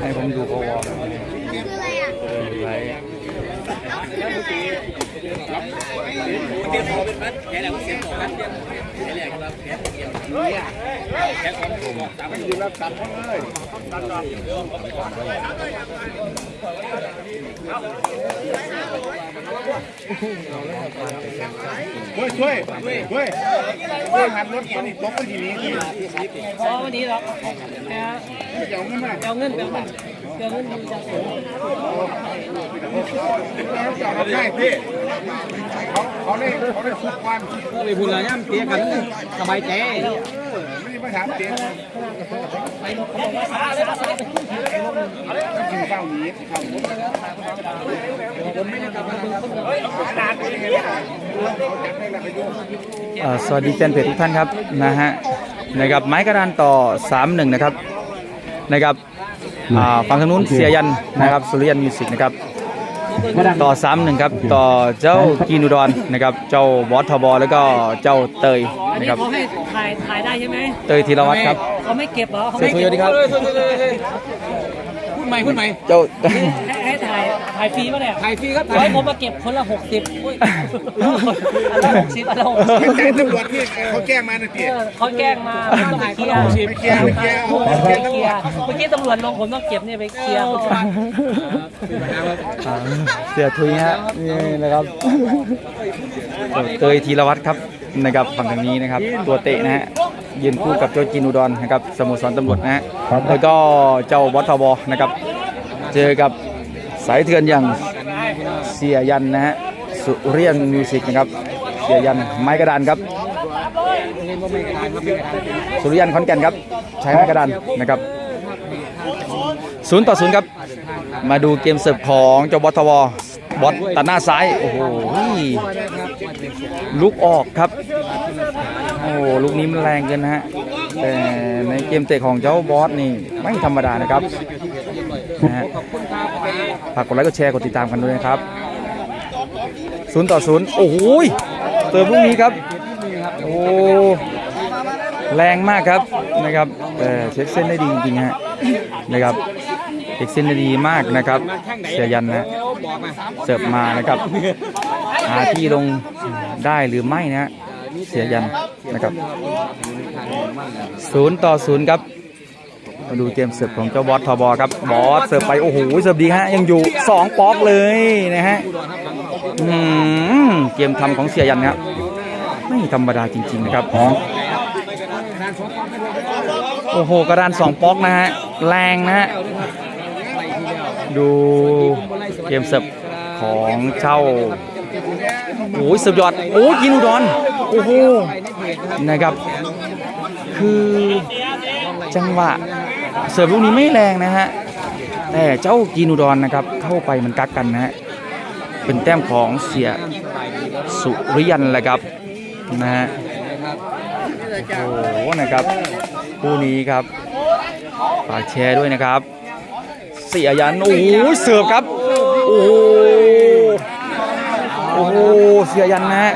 ให้ผมดูพอวอลแบคืออะไรอะเออไลฟ์แล้วคืออะไรอะช่วยช่วยช่วยช่วยหันรถคนอีกตกคนทีนี้สิอ๋อวัน นี้เหรอนะฮะจะเอาเงินมาเอาเงินไปเอาเงินเอาเงินดูจากผมจอดรถ ได้พี่เขาเขาได้เขาได้ทุกวันไปพูดอะไรย่ำเตี้ยกันสบายใจไม่ได้มาถามเตียงเขาบอกว่าสายสายสายต้องกินข้าวหนีข้าวหมูเอ่อสวัสดีแฟนเพจทุกท่านครับนะฮะนะครับไม้กระดานต่อ 3-1 นะครับนะครับ อ่าฝั่งทางนู้นเสียยันนะครับสุริยันมิวสิกนะครับต่อ3-1ครับต่อเจ้ากีนูดอนนะครับเจ้าบอสทบแล้วก็เจ้าเตยอันนะนี้ครับเขาให้ถ่ายถ่ายได้ใช่ไหมเตยธีรวัตรครับเขาไม่เก็บเหรอเขาเสียไม่ทุยเก็สบวัสดีครับพูด ใหม่พูดใหม่เจ้า ให้ให้ถ่ายถ่ายฟรีป่ะเนี่ยถ่ายฟรีครับร้อยผมมาเก็บคนละหกสิบอุ้ยอันละหกสิบอันละหกสิบไม่ใช่ตำรวจที่เขาแจ้งมานะพี่เออเขาแกล้งมาผมต้องไปเคลียร์ไม่เคลียร์ไม่เคลียร์ผมต้องไปเคลียร์เมื่อกี้ตำรวจลงผมต้องเก็บเนี่ยไปเคลียร์อ่าเสียทุยฮะนี่นะครับเตยธีรวัตรครับ นะครับฝั่งทางนี้นะครับ ตัวเตะนะฮะยืนคู่กับเจ้าจินูดอนนะครับสโมสรตำรวจนะฮะแล้วก็เจ้าบอสทบนะครับ เจอกับสายเถื่อนอย่างเสียยันนะฮะสุเรียนมิวสิกนะครับเสียยันไม้กระดานครับสุริยันขอนแก่นครับ ใช้ไม้กระดานนะครับศูนย์ต่อศูนย์ครับ มาดูเกมเสิร์ฟของเจ้าบอสทว บอสตัดหน้าซ้าย โอ้โหลุกออกครับ โอ้ลูกนี้มันแรงเกินฮะ แต่ในเกมเตะของเจ้าบอสนี่ไม่ธรรมดานะครับนะฮะฝากกดไลค์กดแชร์กดติดตามกันด้วยนะครับศูนย์ต่อศูนย์โอ้โหเติมลูกนี้ครับ โอ้แรงมากครับนะครับแต่เช็คเส้นได้ดีจริงๆฮะนะครับเช็คเส้นได้ดีมากนะครับเสียยันนะ เสิร์ฟมานะครับหาที่ลงได้หรือไม่นะฮะเสียยันนะครับศูนย์ต่อศูนย์ครับมาดูเกมเสิร์ฟของเจ้าบอสทบครับบอสเสิร์ฟไปโอ้โหเสิร์ฟดีฮะยังอยู่สองป๊อกเลยนะฮะอืมเกมทำของเสียยันครับไม่ธรรมดาจริง ๆ นะครับโอ้โหกระดานสองป๊อกนะฮะแรงนะฮะ ดูเกมเสิร์ฟของเช่าโอ้ยสิร์ฟยอดโอ้ยกินอุดรโอ้โหนะครับ คือจังหวะเสิร์ฟลูกนี้ไม่แรงนะฮะแต่เจ้ากินูดอนนะครับเข้าไปมันกักกันนะฮะเป็นแต้มของเสียสุริยันแหละครับนะฮะโอ้โหนะครับคู่นี้ครับฝากแชร์ด้วยนะครับ เสียยัน โอ้โหเสิร์ฟครับ โอ้โหโอ้โหเสียยันนะฮะ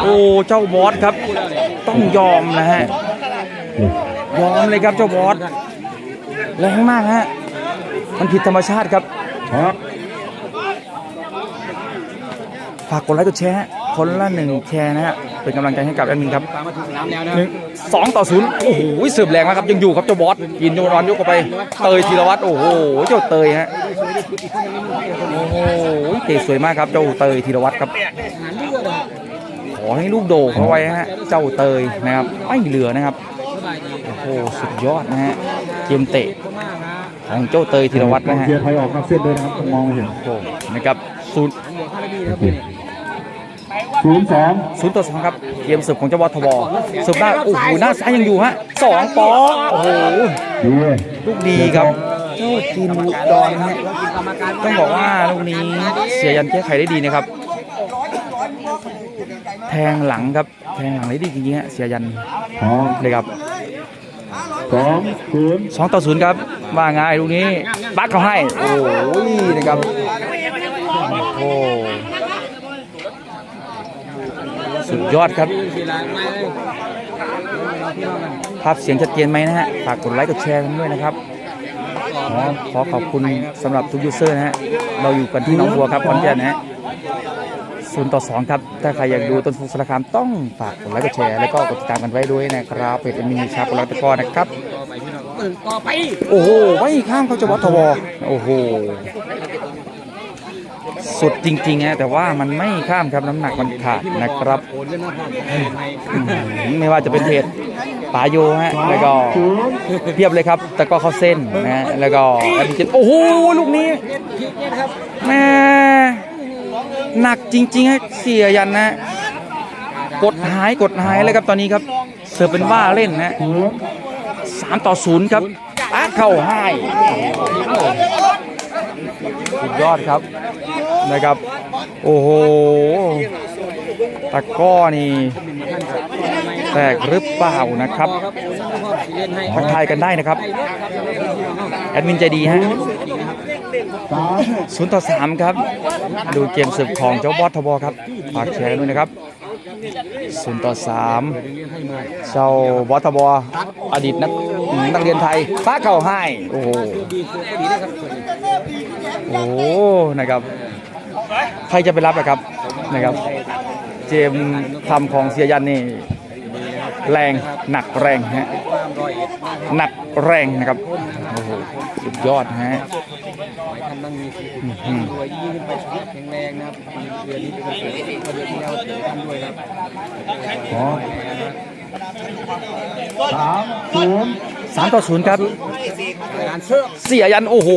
โอ้เจ้าบอสครับ ต้องยอมนะฮะยอมเลยครับเจ้าบอสแรงมากฮะมันผิดธรรมชาติครับฝากกดไลค์กดแชร์ฮะคนละหนึ่งแชร์นะฮะ เป็นกำลังใจให้กับแอดมินครับมาถึงสนามแล้วนะหนึ่งสองต่อศูนย์โอ้โหเสิร์ฟแรงมากครับยังอยู่ครับเจ้าบอสยินโยนรอนยกเข้าไป เตยธีรวัตรโอ้โหเจ้าเตยฮะโอ้โหเตะสวยมากครับเจ้าเตยธีรวัตรครับ ขอให้ลูกโดดเข้าไว้ฮะเจ้าเตยนะครับไม่เหลือนะครับโอ้โหสุดยอดนะฮะเกมเตะของเจ้าเตยธีรวัตรนะฮะเกียร์ไทยออกนอกเส้นด้วยนะครับต้องมองไม่เห็นโอ้โหนะครับศูนย์ ศูนย์สองศูนย์ต่อสองครับเกมเสิร์ฟของเจ้าบอสทบเสิร์ฟได้โอ้โหหน้าซ้ายยังอยู่ฮะสองปอกโอ้โหดีลูกดีครับเจ้าจีนบุดอนฮะต้องบอกว่าลูกนี้เสียยันแก้ไขได้ดีนะครับ แทงหลังครับแทงหลังได้ดีจริงๆฮะเสียยันพร้อมเลยครับสองศูนย์สองต่อศูนย์ครับว่าไงลูกนี้บักเขาให้ โอ้ยนะครับโอ้ สุดยอดครับ ภาพเสียงชัดเจนไหมนะฮะ ฝากกดไลค์กดแชร์กันด้วยนะครับ ขอขอขอบคุณสำหรับทุกยูเซอร์นะฮะ เราอยู่กันที่หน้องบัวครับขอนแก่นนะฮะศูนย์ต่อสองครับ ถ้าใครอยากดูต้นฟูสารคามต้องฝากกดไลค์กดแชร์ แล้วก็กดติดตามกันไว้ด้วยนะครับเพจเอ็มมีชาปลาตะกอนะครับต่อไปโอ้โห ไม่ข้ามเขาจะวัดทวโอ้โห สุดจริงๆฮะแต่ว่ามันไม่ข้ามครับน้ำหนักมันขาดนะครับ ไม่ว่าจะเป็นเพจปาโยฮะแล้วก็เพียบเลยครับตะกร้อเข้าเส้นนะฮะแล้วก็แอปพลิโอ้โหลูกนี้แม่หนักจริงๆฮะเสียยันนะกดหายกดหายเลยครับตอนนี้ครับเสิร์ฟเป็นว่าเล่นนะสามต่อศูนย์ครับปาเข้าให้สุดยอดครับ นะครับ โอ้โหตะก้อนี่แตกหรือเปล่านะครับครับโอนเงินมาผ่อนสิเล่นให้ทักทายกันได้นะครับ แอดมินใจดีฮะศูนย์ต่อสามครับ ดูเกมสืบของเจ้าบอสทบครับฝากแชร์ด้วยนะครับศูนย์ต่อสามเจ้าบอสทบอดีตนักนักเรียนไทยฟ้าเข่าให้ โอ้โหโอ้โหนะครับ ใครจะไปรับนะครับนะครับ เจมส์ทำของเสียยันนี่แรงหนักแรงฮะความร้อยเอ็ดหนักแรงนะครับโอ้โหสุดยอดฮะหมายท่านต้องมีสิทธิ์รวยยิ่งขึ้นไปแข็งแรงนะครับเดือนนี้เป็นเสือเดือนที่แล้วเดือนท่านด้วยครับอ๋อ สามต่อศูนย์ครับงานเชื่อเสียยัน โอ้โห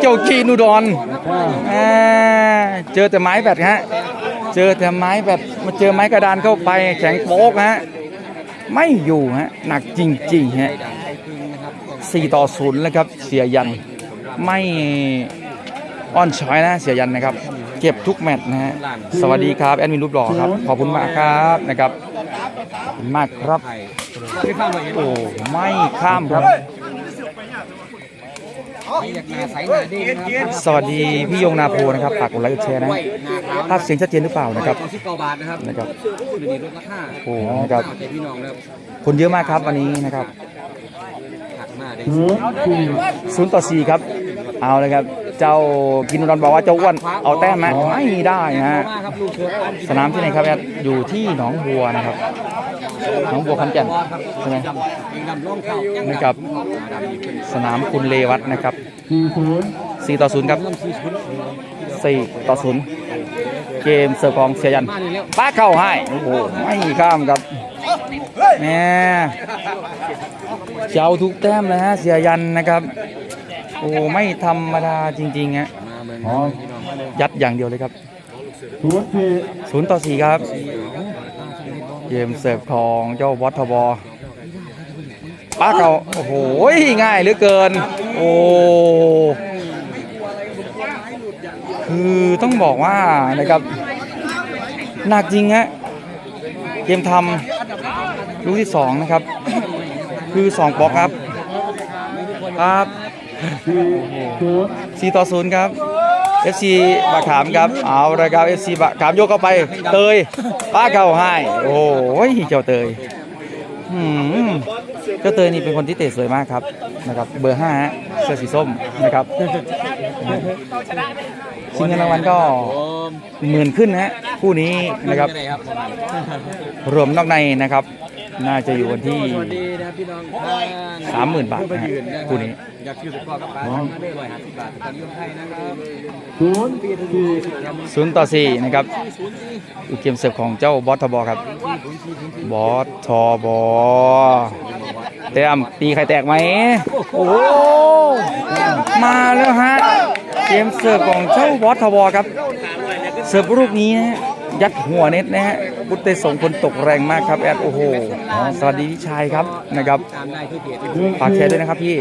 เจ้ากีนูดอนอ่าเจอแต่ไม้แบตฮะ เจอแต่ไม้แบตมาเจอไม้กระดานเข้าไปแข็งโป๊กฮะ ไม่อยู่ฮะ หนักจริงๆฮะดังไทยพึงนะครับสี่ต่อศูนย์แล้วครับ เสียยัน ไม่อ้อนช้อยนะ เสียยันนะครับ เก็บทุกแมตช์นะฮะสวัสดีครับแอดมินรูปหล่อครับ ขอบคุณมากครับนะครับขอบคุณมากครับไทยไม่ข้ามร้อยเอ็ดโอ้ไม่ข้ามครับไม่อยากนาใสหนาเด้งนะครับ สวัสดีพี่ยงนาโพนะครับฝากกดไลค์กดแชร์นะไว้หนาขาวภาพเสียงชัดเจนหรือเปล่านะครับสิบเก้าบาทนะครับนะครับเดี๋ยวนี้ลดราคาโอ้นะครับแต่พี่น้องนะครับคนเยอะมากครับวันนี้นะครับหักมาได้ศูนย์ต่อสี่ครับ เอาเลยครับ เจ้ากินรอนบอกว่าเจ้าอ้วนเอาแต้มไหมไม่ได้นะฮะมากครับลูกเชืออ้อมกิสนามที่ไหนครับแอดอยู่ที่หนองบัวนะครับหนองบัวขอนแก่นใช่ไหมดำเองดำร่องเข่ายังนะครับดำอีกเป็นสนามคุณเลวัตนะครับสี่ต่อศูนย์ครับเริ่มสี่ชุดสี่ต่อศูนย์เกมเสิร์ฟของเสียยันมาเนี่ยแล้วป้าเข้าให้โอ้โหไม่ข้ามครับแหม่เจ้าทุกแต้มเลยฮะเสียยันนะครับ โอ้ไม่ธรรมดาจริงๆฮะองพี่น้อยัดอย่างเดียวเลยครับศูนย์ต่อสี่ครับเกมเสิร์ฟของเจ้าวัตทบป้าเก่าโอ้โหง่ายเหลือเกิน โอ้คือต้องบอกว่านะครับหนักจริงฮะเกมทำลูกที่สองนะครับ คือสองปอกครับครับ สี่ต่อศูนย์ครับ FC บะขามครับ เอาละครับ FC บะขามยกเข้าไป เตยป้าเก่าให้โอ้ยเจ้าเตยเจ้าเตยนี่เป็นคนที่เตะสวยมากครับนะครับ เบอร์ห้าฮะเสื้อสีส้มนะครับชิงเงินรางวัลก็หมื่นขึ้นนะฮะคู่นี้นะครับ รวมนอกในนะครับ น่าจะอยู่วันที่ สวัสดีนะครับพี่น้องท่านสามหมื่นบาทนะฮะคู่นี้ อยากคิวสกอร์กับป้าทำมาได้ร้อยห้าสิบบาทตอนนี้คนไทยนะครับศูนย์ต่อสี่นะครับอุเกมเสิร์ฟของเจ้าบอสทบครับ บอสทบเต็มตีใครแตกไหมโอ้โหมาแล้วฮะเกมเสิร์ฟของเจ้าบอสทบครับ เสิร์ฟลูกนี้นะฮะยัดหัวเน็ตนะฮะ พุทธส่งคนตกแรงมากครับแอดโอ้โหสวัสดีพี่ชายครับนะครับตามได้ที่เพจฝากแชร์ด้วยนะครับพี่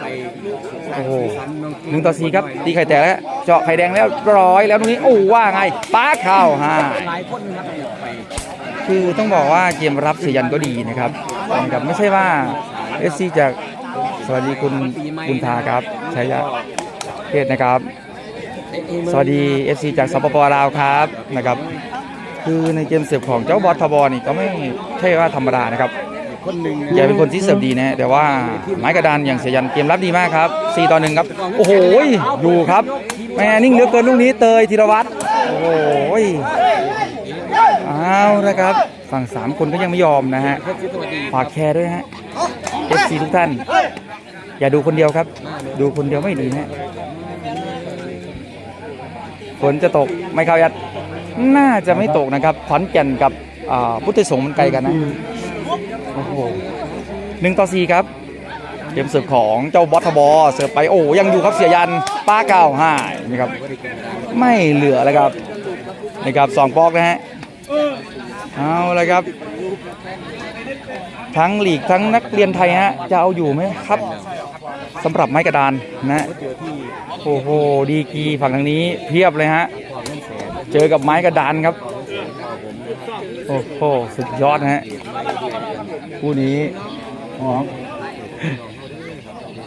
ไปโอ้โหหนึ่งต่อสี่ครับตีไข่แตกแล้วเจาะไข่แดงแล้วร้อยแล้วตรงนี้โอ้ว่าไงป้าเข้าฮะหลายคนครับไปคือต้องบอกว่าเกมรับเสียยันก็ดีนะครับนะครับไม่ใช่ว่าเอซีจากสวัสดีคุณบุญทาครับช้ยาเพศนะครับ สวัสดี FC จากสปปลาวครับนะครับ คือในเกมเสิร์ฟของเจ้าบอสทบนี่ก็ไม่ใช่ว่าธรรมดานะครับคนหนึ่งนะแกเป็นคนที่เสิร์ฟดีนะฮะแต่ว่าไม้กระดานอย่างเสียยันเกมรับดีมากครับ4ต่อ1ครับ โอ้โหอยู่ครับแม่นิ่งเหลือเกินลูกนี้เตยธีรวัตรโอ้โหเอาละครับฝั่ง 3 คนก็ยังไม่ยอมนะฮะเพชรสวัสดีฝากแคร์ด้วยฮะ FC ทุกท่าน อย่าดูคนเดียวครับ ดูคนเดียวไม่ดีนะฮะฝนจะตกไม่เข้ายัด น่าจะไม่ตกนะครับขอนแก่นกับพุทธสงฆ์มันไกลกันนะโอ้โหหนึ่งต่อสี่ครับเกมเสิร์ฟของเจ้าบอสทบอเสิร์ฟไปโอ้ยังอยู่ครับเสียยันป้าเก้าห้านะครับไม่เหลือแล้วครับนะครับสองปอกนะฮะเอาเลยครับ ทั้งหลีกทั้งนักเรียนไทยฮะจะเอาอยู่ไหมครับสำหรับไม้กระดานนะโอ้โหดีกีฝั่งทางนี้เพียบเลยฮะ เจอกับไม้กระดานครับ โอ้โห สุดยอดนะฮะคู่นี้อ๋อ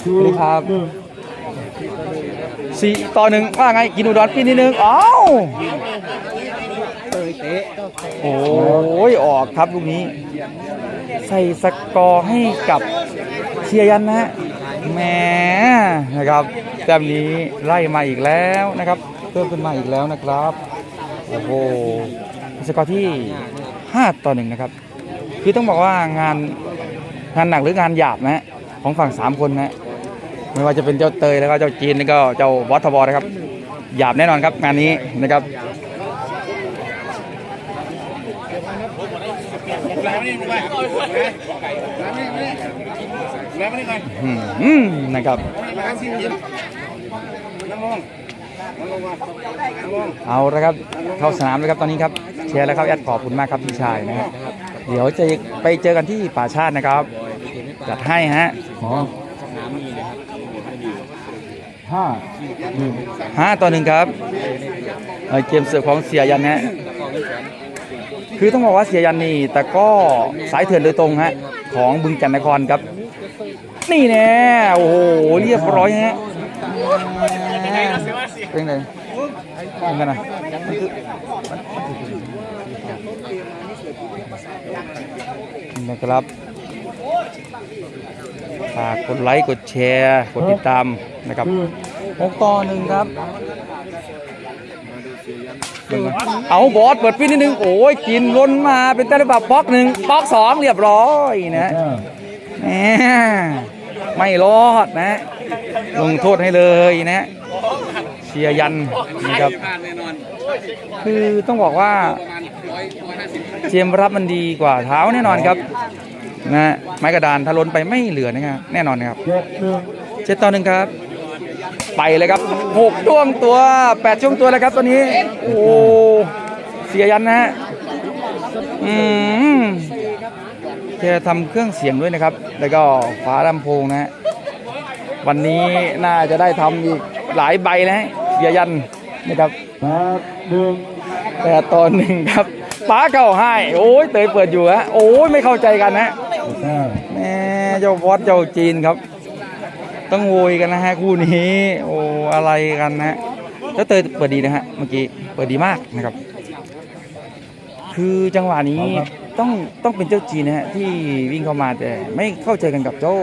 สวัสดีครับสี่ต่อหนึ่งว่าไง กินอุดรพี่นิดนึงอ้าวเตยโอ้ยออกครับลูกนี้ ใส่สกอร์ให้กับเชียร์ยันนะฮะแหมนะครับแต้มนี้ไล่มาอีกแล้วนะครับ เพิ่มขึ้นมาอีกแล้วนะครับ โอ้โหสกอร์ที่ 5 ต่อหนึ่งนะครับ คือต้องบอกว่างานงานหนักหรืองานหยาบนะของฝั่ง 3 คนนะไม่ว่าจะเป็นเจ้าเตยแล้วก็เจ้าจีนแล้วก็เจ้าบอสทบอนะครับหยาบแน่นอนครับงานนี้นะครับอืมนะครับ เอาละครับเข้าสนามเลยครับตอนนี้ครับแชร์แล้วครับแอดขอบคุณมากครับพี่ชายนะครับเดี๋ยวจะไปเจอกันที่ป่าชาตินะครับจัดให้ฮะห้าห้าต่อหนึ่งครับเกมเสิร์ฟของเสียยันฮะคือต้องบอกว่าเสียยันนี่แต่ก็สายเถื่อนโดยตรงฮะของบึงจันทนครครับ นี่แน่โอ้โหเรียบร้อยฮะ เป็นไงเป็นกันนะมันคือนะครับฝากกดไลค์กดแชร์กดติดตามนะครับหกต่อหนึ่งครับเอาบอสเปิดปิ้นนิดนึง โอ้ยกินล้นมาเป็นแต่ละแบบป๊อกหนึ่งป๊อกสองเรียบร้อยนะแหมไม่รอดนะ ลงโทษให้เลยนะเชียร์ยันนะครับคือต้องบอกว่าเจมส์รับมันดีกว่าเท้าแน่นอนครับนะไม้กระดานถ้าล้นไปไม่เหลือนะครับแน่นอนนะครับเจ็ดต่อหนึ่งครับ ไปเลยครับหกช่วงตัวแปดช่วงตัวแล้วครับตัวนี้ โอ้เสียยันนะฮะอืมแกทำเครื่องเสียงด้วยนะครับ แล้วก็ฝาลำโพงนะฮะวันนี้น่าจะได้ทำอีกหลายใบนะฮะ เสียยันนะครับแต่ตอนหนึ่งครับป้าเก่าให้โอ้ยเตยเปิดอยู่ฮะโอ้ยไม่เข้าใจกันนะแม่เจ้าวอดเจ้าจีนครับ ต้องโวยกันนะฮะคู่นี้โอ้อะไรกันนะฮะแล้วเตยเปิดดีนะฮะเมื่อกี้เปิดดีมากนะครับ คือจังหวะนี้ต้องต้องเป็นเจ้าจีนนะฮะที่วิ่งเข้ามาแต่ไม่เข้าใจกันกับเจ้า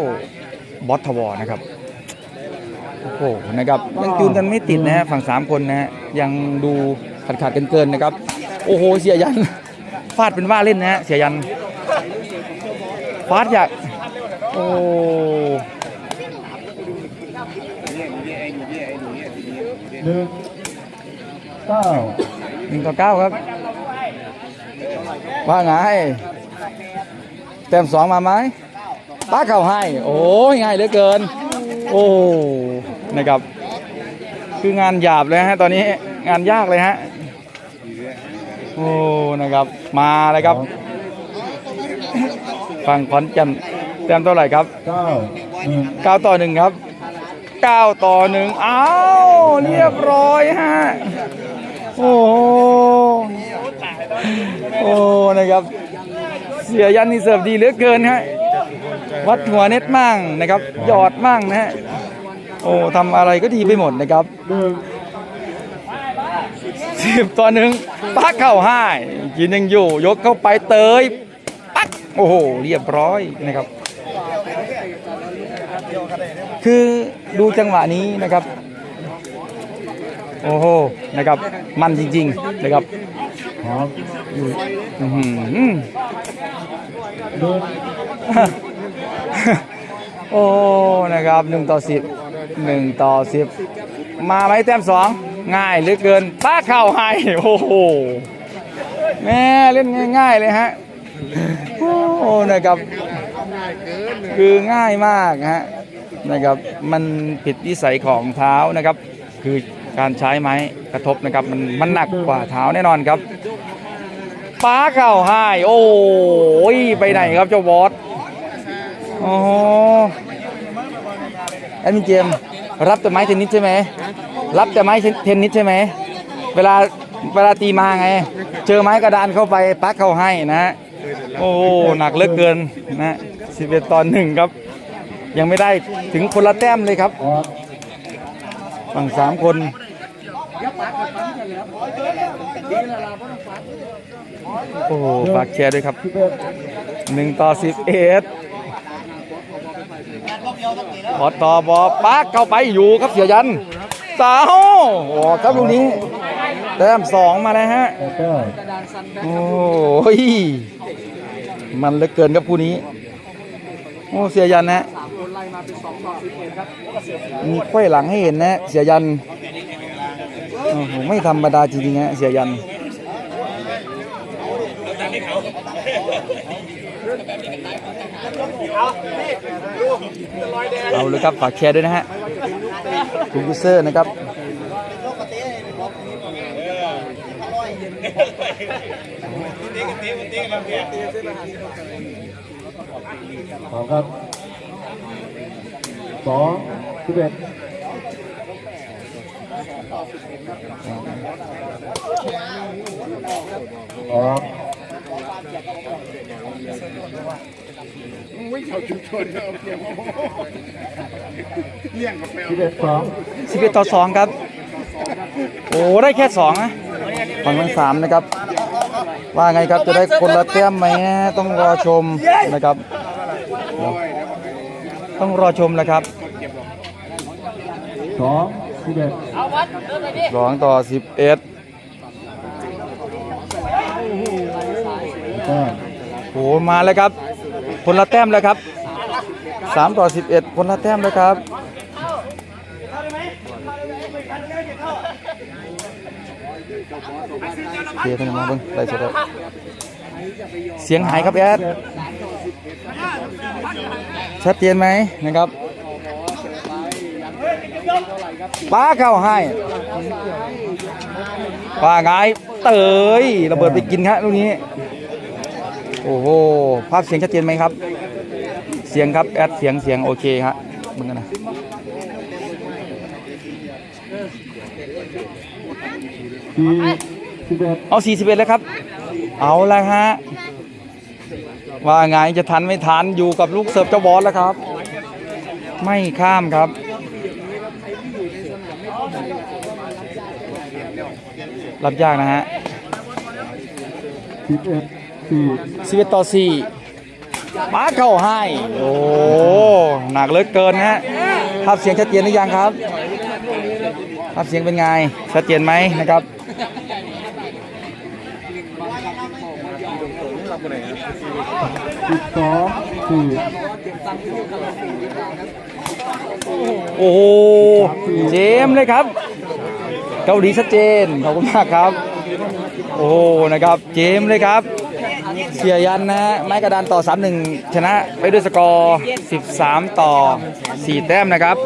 บอสทวอนะครับ โอ้โหนะครับยังจูนกันไม่ติดนะฮะฝั่งสามคนนะฮะยังดูขาดขาดเกินเกินๆนะครับ โอ้โหเสียยันฟาดเป็นว่าเล่นนะฮะเสียยันฟาดอยากโอ้หนึ่งเก้าหนึ่งต่อเก้าครับ ว่าไงแต้มสองมาไหมป้าเข้าให้ โอ้ยง่ายเหลือเกิน โอ้ นะครับ คืองานหยาบเลยฮะตอนนี้งานยากเลยฮะโอ้นะครับ มาเลยครับฝั่งขอนแก่นแต้มเท่าไหร่ครับเก้าหนึ่ง9ต่อ1ครับ9ต่อ1อ้าวเรียบร้อยฮะโอ้โหโอ้นะครับเสียยันนี่เสิร์ฟดีเหลือเกินฮะวัดหัวเน็ตมั่งนะครับ หยอดมั่งนะฮะ โอ้ทำอะไรก็ดีไปหมดนะครับสิบต่อหนึ่งปักเข้าให้กินยังอยู่ ยกเข้าไปเตยปักโอ้โหเรียบร้อยนะครับ คือดูจังหวะนี้นะครับ โอ้โหนะครับ มันจริง ๆ นะครับพร้อมอื้อหือหนึ่งโอ้นะครับหนึ่งต่อสิบ หนึ่งต่อสิบมาไหมแต้มสองง่ายเหลือเกินป้าเข้าให้โอ้โหแม่เล่นง่ายๆเลยฮะโอ้นะครับคือง่ายมากฮะนะครับมันผิดวิสัยของเท้านะครับ คือการใช้ไม้กระทบนะครับมันมันหนักกว่าเท้าแน่นอนครับป้าเข้าให้โอ้ยไปไหนครับเจ้าบอสโอ้โห แอดมินเจมรับแต่ไม้เทนนิสใช่ไหมรับแต่ไม้เทนนิสใช่ไหมเวลาเวลาตีมาไง เจอไม้กระดานเข้าไปปักเข้าให้นะฮะโอ้หนักเหลือเกินนะสิบเอ็ดตอนหนึ่งครับ ยังไม่ได้ถึงคนละแต้มเลยครับพร้อมฝั่งสามคนโอ้โหฝากแชร์ด้วยครับหนึ่งต่อสิบเอ็ด พอต่อบอปักเข้าไปอยู่ครับเสียยันสาวโอ้ครับลูกนี้แต้มสองมาแล้วฮะโอ้ยมันเหลือเกินครับคู่นี้โอ้เสียยันนะมีไขว้หลังให้เห็นนะเสียยันโอ้โหไม่ธรรมดาจริงๆฮะเสียยันเอา เราเลยครับฝากแชร์ด้วยนะฮะคุณยูเซอร์นะครับพร้อมครับสองสิบเอ็ดพร้อ มไม่เข้าชุมชนเอาเพียงเลี้ยงกับแมวสิบเอ็ดสองสิบเอ็ดต่อสองครับ โอ้ได้แค่สองนะฝั่งทั้งสามนะครับ ว่าไงครับจะได้คนละแต้มไหมต้องรอชมนะครับ ต้องรอชมนะครับสองสิบเอ็ดสองต่อสิบเอ็ดแต้ม โอ้มาแล้วครับ คนละแต้มแล้วครับสามต่อสิบเอ็ดคนละแต้มเลยครับเสียงท่านมาเบิ่งได้สุดแล้วเสียงหายครับแอดชัดเจนไหมนะครับป้าเข้าให้ป้าไงเตยระเบิดไปกินครับลูกนี้ โอ้โห ภาพเสียงชัดเจนไหมครับ เสียงครับ แอดเสียงเสียงโอเคฮะมึงกันนะสี่สิบเอ็ดเอา41แล้วครับ เอาละฮะ ว่าไงจะทันไม่ทันอยู่กับลูกเสิร์ฟเจ้าบอสแล้วครับ ไม่ข้ามครับรับยากนะฮะ สิบเอ็ดสี่11ต่มาเข้าให้ โอ้ หนักเหลือเกินฮะภาพเสียงชัดเจนหรือยังครับ ภาพเสียงเป็นไง ชัดเจนไหมนะครับสิบสองสี่โอ้โห เจมส์เลยครับ เกาหลีชัดเจน ขอบคุณมากครับ โอ้โห นะครับ เจมส์เลยครับ สียยันนะฮะไม้กระดานต่อ 3-1 ชนะไปด้วยสกอร์ 13 ต่อ 4 แต้มนะครับ